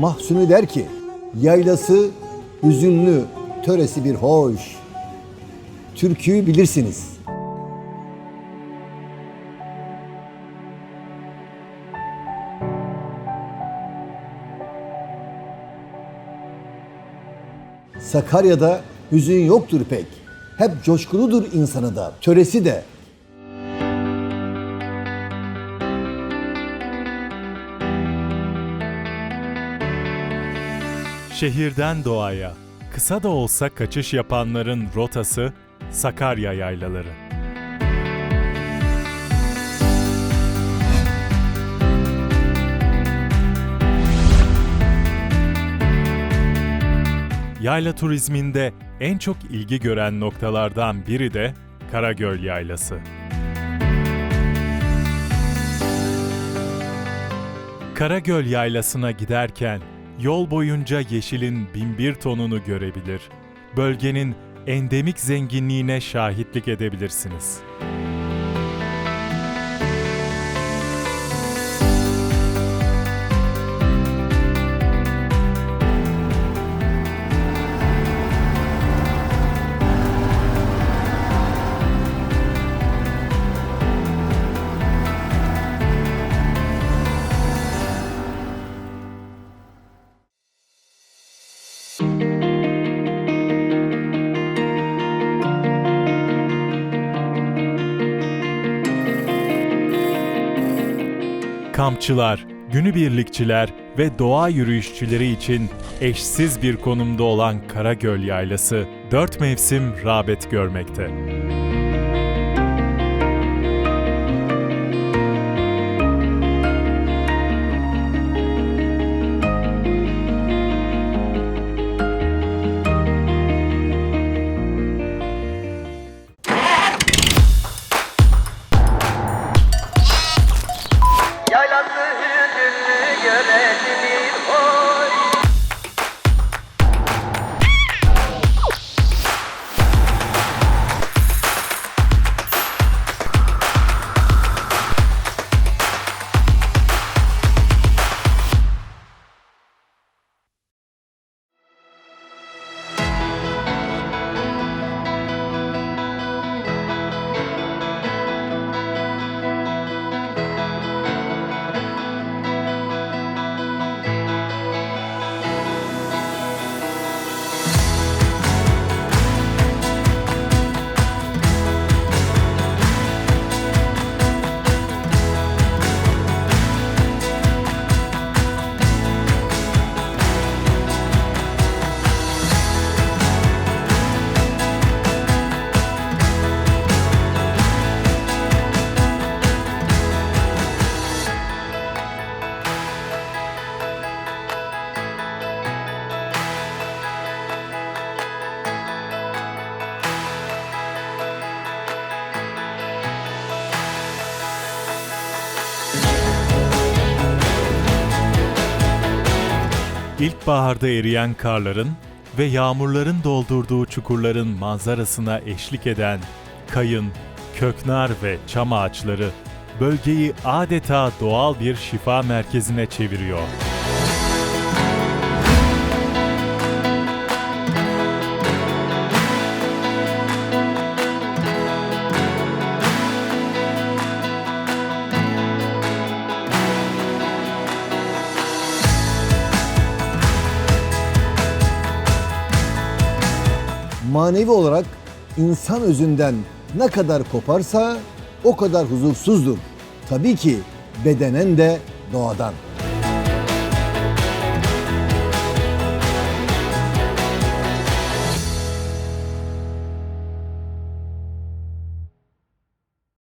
Mahsuni der ki, yaylası hüzünlü, töresi bir hoş. Türküyü bilirsiniz. Sakarya'da hüzün yoktur pek. Hep coşkuludur insanı da, töresi de. Şehirden doğaya, kısa da olsa kaçış yapanların rotası Sakarya yaylaları. Yayla turizminde en çok ilgi gören noktalardan biri de Karagöl Yaylası. Karagöl Yaylası'na giderken yol boyunca yeşilin binbir tonunu görebilir, bölgenin endemik zenginliğine şahitlik edebilirsiniz. Kampçılar, günübirlikçiler ve doğa yürüyüşçüleri için eşsiz bir konumda olan Karagöl Yaylası dört mevsim rağbet görmekte. İlkbaharda eriyen karların ve yağmurların doldurduğu çukurların manzarasına eşlik eden kayın, köknar ve çam ağaçları bölgeyi adeta doğal bir şifa merkezine çeviriyor. Manevi olarak insan özünden ne kadar koparsa o kadar huzursuzdur. Tabii ki bedenen de doğadan.